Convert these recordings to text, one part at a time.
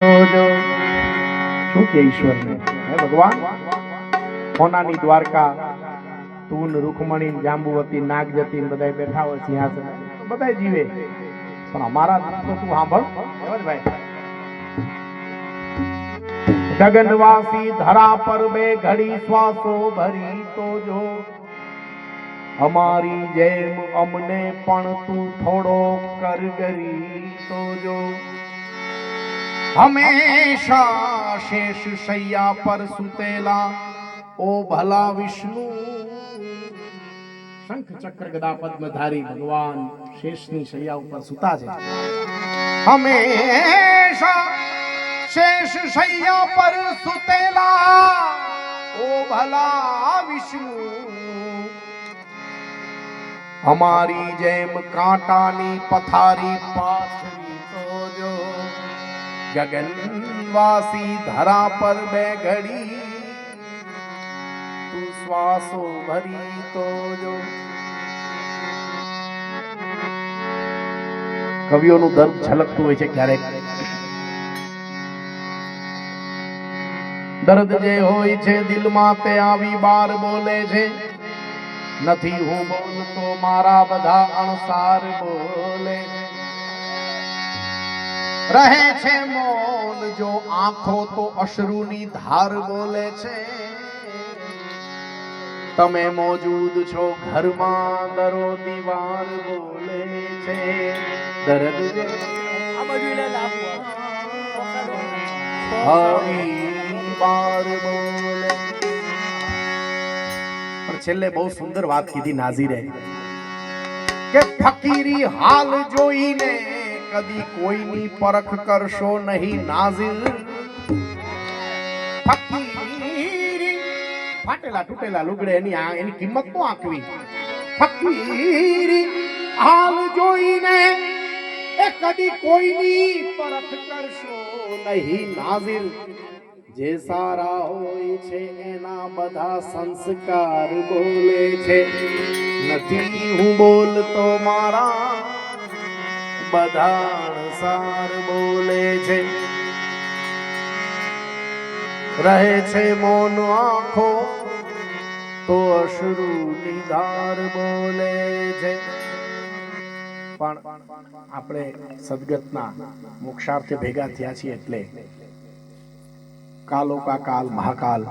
શું કે ઈશ્વરને? હે ભગવાન? કોનાની દ્વારકા તું રૂકમણી જાંબુવતી નાગજતી ને બધાય બેઠા હોય સિંહાસન. બધા જીવે. પણ અમારા તું સાંભળ. ભાઈ? ગગનવાસી ધરા પર બે ઘડી શ્વાસો ભરી તો જો, અમારી જેમ અમને પણ તું થોડો કરગરી તો જો. હંમેશા શેષ શૈયા પર સુતેલા ઓ ભલા વિષ્ણુ શંખ ચક્ર ગદા પદ્મધારી ભગવાન શેષની શૈયા ઉપર સુતા છે હંમેશા શેષ શૈયા પર સુતેલા ઓ ભલા વિષ્ણુ અમારી જેમ કાંટાની પથારી પાથરી તો જો ગગનવાસી ધરા પર બે ઘડી તું શ્વાસો ભરી તો જો કવિઓનું દર્દ છલકતું હોય છે ક્યારેક. દર્દ જે હોય છે દિલમાં તે આવી બાર બોલે છે. નથી હું બોલતો, મારા બધા અણસાર બોલે છે. રહે છે મૌન. જો આંખો તો અશ્રુની ધાર બોલે છે. તમે મોજૂદ છો ઘરમાં દરો દીવાર બોલે છે. દર્દ બાર બોલે. પણ છેલ્લે બહુ સુંદર વાત કીધી નાઝીરે કે ફકીરી હાલ જોઈને કદી કોઈની પરખ કરશો નહીં નાઝીર ફાટેલા તૂટેલા લુગડે એની એની કિંમત તો આંકવી. ફકીરી, હાલ જોઈને એ કદી કોઈની પરખ કરશો નહીં નાઝીર જે સારા હોય છે એના બધા સંસ્કાર બોલે છે. નથી હું બોલતો મારા બધા સાર બોલે છે. રહે છે મોન આંખો, તો અશ્રુ નિધાર બોલે છે. પણ આપણે સદગતના મોક્ષાર્થે ભેગા થયા છીએ એટલે કાલો કા કાલ, મહાકાલ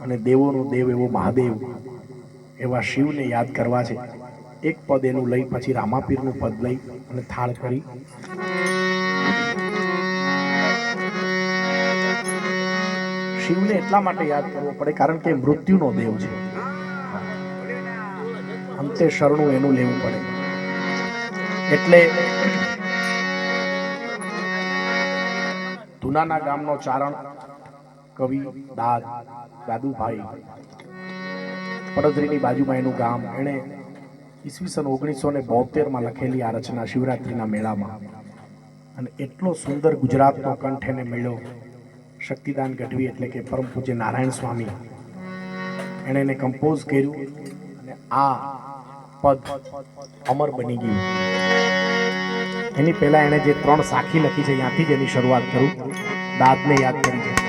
અને દેવોનો દેવ એવો મહાદેવ એવા શિવને યાદ કરવા છે. એક પદ એનું લઈ પછી રામાપીરનું પદ લઈ અને થાળ કરી. શિવને એટલા માટે યાદ કરવો પડે કારણ કે મૃત્યુનો દેવ છે. અંતે શરણું એનું લેવું પડે. એટલે ધુનાના ગામનો ચારણ, કવિ, દાદ, દાદુભાઈ પડદરીની બાજુમાં એનું ગામ, એણે ઈસવીસન ઓગણીસો ને બોતેરમાં લખેલી આ રચના શિવરાત્રિના મેળામાં. અને એટલો સુંદર ગુજરાતનો કંઠ એને મેળ્યો. શક્તિદાન ગઢવી એટલે કે પરમ પૂજ્ય નારાયણ સ્વામી. એણે એને કમ્પોઝ કર્યું અને આ પદ અમર બની ગયું. એની પહેલા એણે જે ત્રણ સાખી લખી છે, ત્યાંથી જ એની શરૂઆત કરું. દાદને યાદ કરી છે